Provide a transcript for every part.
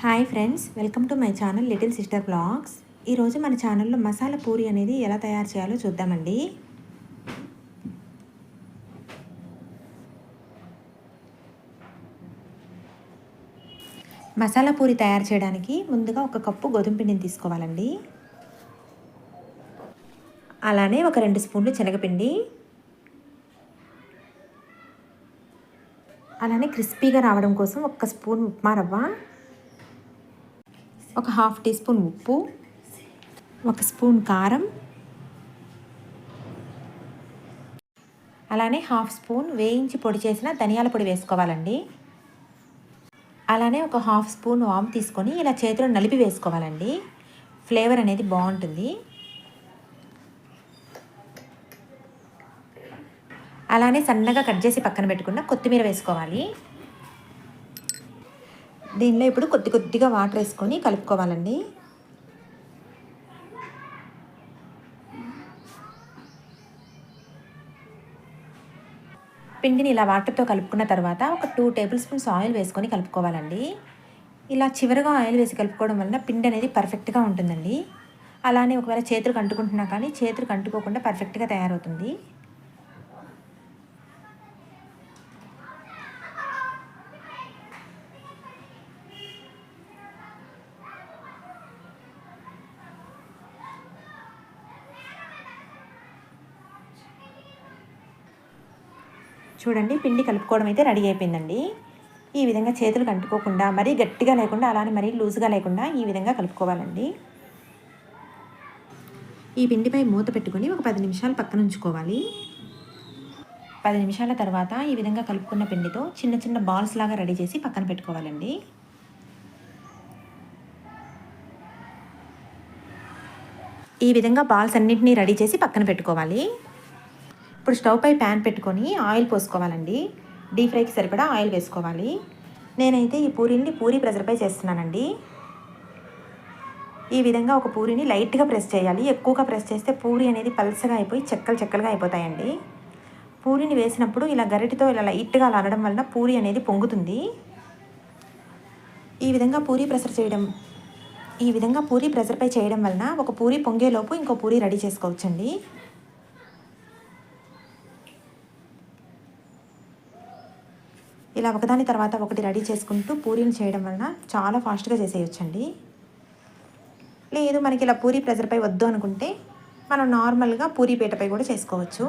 Hi friends welcome to my channel little sister blogs ఈరోజు మన ఛానల్లో మసాలా పూరి అనేది ఎలా తయారు చేయాలో చూద్దామండి. మసాలా పూరి తయారు చేయడానికి ముందుగా ఒక కప్పు గోధుమ పిండిని తీసుకోవాలండి. అలానే ఒక రెండు స్పూన్లు శనగపిండి. అలానే క్రిస్పీగా రావడం కోసం ఒక స్పూన్ ఉప్మా రవ్వ. ఒక హాఫ్ టీ స్పూన్ ఉప్పు ఒక స్పూన్ కారం అలానే హాఫ్ స్పూన్ వేయించి పొడి చేసిన ధనియాల పొడి వేసుకోవాలండి. అలానే ఒక హాఫ్ స్పూన్ వామ్ తీసుకొని ఇలా చేతిలో నలిపి వేసుకోవాలండి. ఫ్లేవర్ అనేది బాగుంటుంది. అలానే సన్నగా కట్ చేసి పక్కన పెట్టుకున్న కొత్తిమీర వేసుకోవాలి. దీనిలో ఇప్పుడు కొద్ది కొద్దిగా వాటర్ వేసుకొని కలుపుకోవాలండి. పిండిని ఇలా వాటర్తో కలుపుకున్న తర్వాత ఒక టూ టేబుల్ స్పూన్స్ ఆయిల్ వేసుకొని కలుపుకోవాలండి. ఇలా చివరిగా ఆయిల్ వేసి కలుపుకోవడం వలన పిండి అనేది పర్ఫెక్ట్గా ఉంటుందండి. అలానే ఒకవేళ చేతులు కంటుకుంటున్నా కానీ చేతులు కంటుకోకుండా పర్ఫెక్ట్గా తయారవుతుంది. చూడండి పిండి కలుపుకోవడం అయితే రెడీ అయిపోయిందండి. ఈ విధంగా చేతులు కంటుకోకుండా మరీ గట్టిగా లేకుండా అలానే మరీ లూజ్గా లేకుండా ఈ విధంగా కలుపుకోవాలండి. ఈ పిండిపై మూత పెట్టుకొని ఒక పది నిమిషాలు పక్కన ఉంచుకోవాలి. పది నిమిషాల తర్వాత ఈ విధంగా కలుపుకున్న పిండితో చిన్న చిన్న బాల్స్ లాగా రెడీ చేసి పక్కన పెట్టుకోవాలండి. ఈ విధంగా బాల్స్ అన్నింటినీ రెడీ చేసి పక్కన పెట్టుకోవాలి. ఇప్పుడు స్టవ్ పై ప్యాన్ పెట్టుకొని ఆయిల్ పోసుకోవాలండి. డీప్ ఫ్రైకి సరిపడా ఆయిల్ వేసుకోవాలి. నేనైతే ఈ పూరీని పూరీ ప్రెజర్పై చేస్తున్నానండి. ఈ విధంగా ఒక పూరిని లైట్గా ప్రెస్ చేయాలి. ఎక్కువగా ప్రెస్ చేస్తే పూరి అనేది పలసగా అయిపోయి చెక్కలు చెక్కలుగా అయిపోతాయండి. పూరిని వేసినప్పుడు ఇలా గరిటితో ఇలా లైట్గా అలా అనడం వలన పూరి అనేది పొంగుతుంది. ఈ విధంగా పూరి ప్రెషర్ చేయడం ఈ విధంగా పూరి ప్రెషర్పై చేయడం వలన ఒక పూరి పొంగేలోపు ఇంకో పూరి రెడీ చేసుకోవచ్చండి. ఇలా ఒకదాని తర్వాత ఒకటి రెడీ చేసుకుంటూ పూరీలు చేయడం వలన చాలా ఫాస్ట్గా చేసేయచ్చండి. లేదు మనకి ఇలా పూరీ ప్రెజర్పై వద్దు అనుకుంటే మనం నార్మల్గా పూరీ పీటపై కూడా చేసుకోవచ్చు.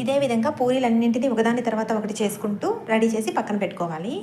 ఇదే విధంగా పూరీలన్నింటినీ ఒకదాని తర్వాత ఒకటి చేసుకుంటూ రెడీ చేసి పక్కన పెట్టుకోవాలి.